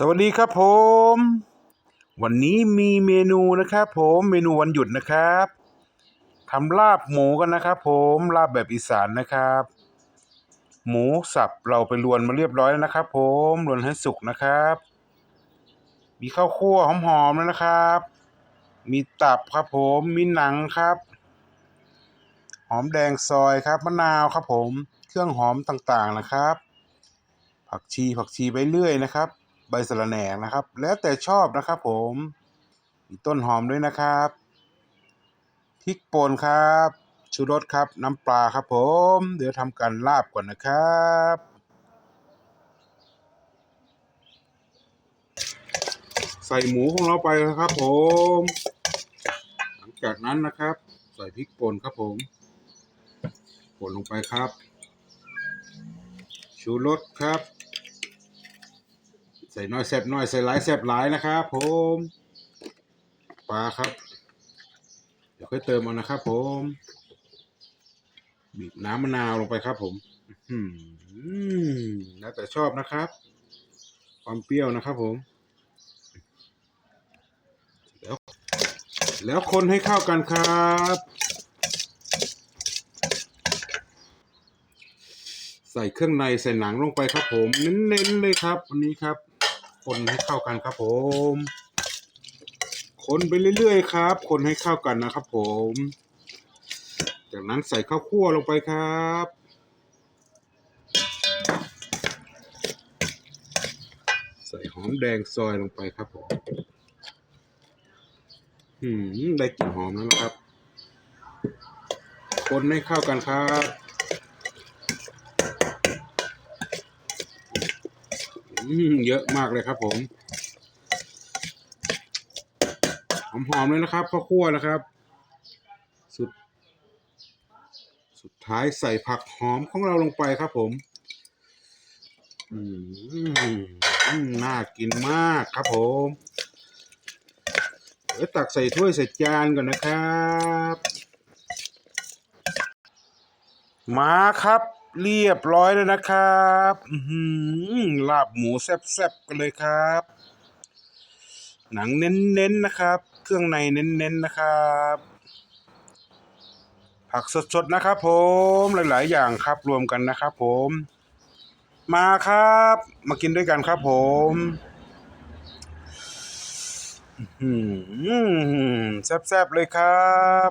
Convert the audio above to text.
สวัสดีครับผม วันนี้มีเมนูนะครับผมเมนูวันหยุดนะครับทำลาบหมูกันนะครับผมลาบแบบอีสานนะครับ หมูสับเราไปลวนมาเรียบร้อยแล้วนะครับผมลวนให้สุกนะครับ มีข้าวคั่วหอมๆแล้วนะครับ มีตับครับผมมีหนังครับ หอมแดงซอยครับมะนาวครับผม เครื่องหอมต่างๆนะครับ ผักชีผักชีใบเลื่อยนะครับ ใบสะระแหน่นะครับ แล้วแต่ชอบนะครับผมมีต้นหอมด้วยนะครับพริกป่นครับชูรสครับน้ำปลาครับผม เดี๋ยวทำการลาบก่อนนะครับใส่หมูของเราไปนะครับผม หลังจากนั้นนะครับ ใส่พริกป่นครับผมป่นลงไปครับ ชูรสครับ ใส่น้อยแซบน้อยใส่หลายแซบหลายนะครับผมปลาครับ เดี๋ยวค่อยเติมเอานะครับผมบีบน้ำมะนาวลงไปครับ ผมอื้อหือแล้วแต่ชอบนะครับ ความเปรี้ยวนะครับ ผม แล้ว แล้วคนให้เข้ากันครับ ใส่เครื่องในใส่หนังลงไปครับ ผม เน้นๆเลยครับวันนี้ครับ คนให้เข้ากันครับผม คนไปเรื่อยๆครับ คนให้เข้ากันนะครับผม จากนั้นใส่ข้าวคั่วลงไปครับใส่หอมแดงซอยลงไปครับผมหืม ได้กลิ่นหอมแล้วนะครับ คนให้เข้ากันครับ อืม เยอะมากเลยครับผมหอมๆเลยนะครับข้าวคั่วนะครับ สุด สุดท้ายใส่ผักหอมของเราลงไปครับผมอืมน่ากินมากครับผมเดี๋ยวตักใส่ถ้วยใส่จานก่อนนะครับ มาครับ เรียบร้อยแล้วนะครับอือหือลาบหมูแซ่บๆกันเลยครับ หนังเน้นๆนะครับ เครื่องในเน้นๆนะครับ ผักสดๆนะครับผมหลายๆ อย่างครับรวมกันนะครับผม มาครับ มากินด้วยกันครับผมอื้อหือแซ่บๆเลยครับ